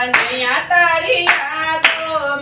કનૈયા તારી યાદોમાં.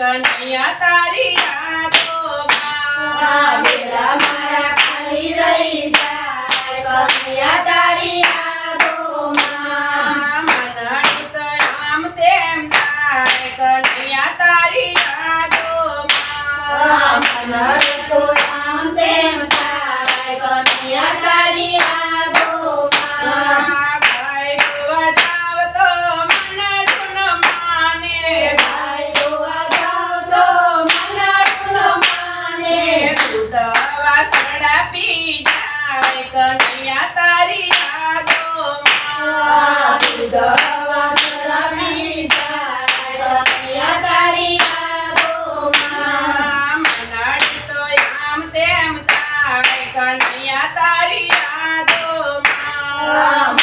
કનૈયા તારી રાતો માં મારા ખાલી રહી જાય. કનૈયા તારી કન્યા તારી આગો માં શરણી જાય તારી આગો માં મનાડી તો આમ તેમ તારે. કન્યા તારી આગો માં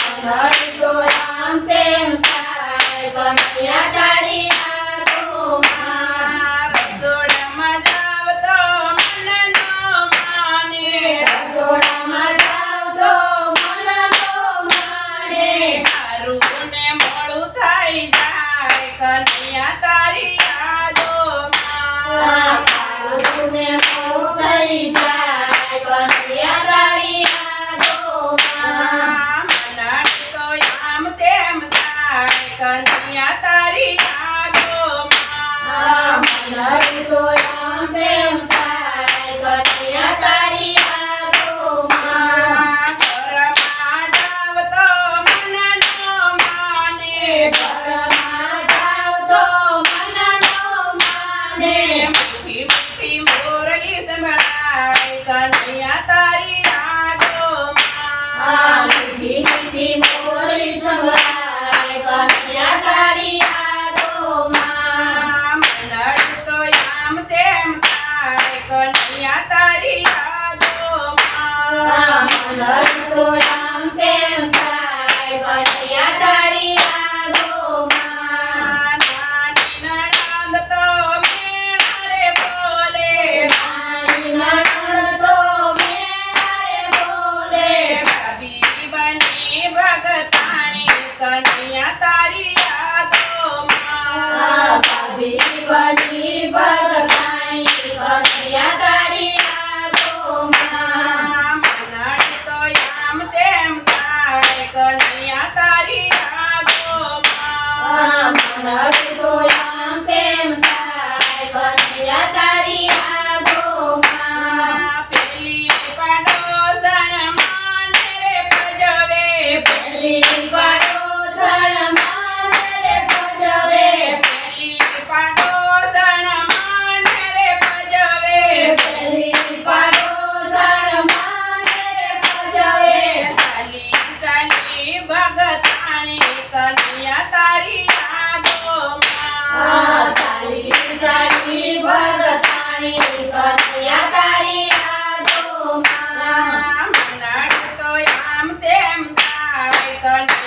Catarina a Amém. Ah, ભગતાણી કન્યા તારી યાદો સારી સારી ભગતાણી કન્યા તારી યાદો મનાડ તો આમ તેમ તારી કન્યા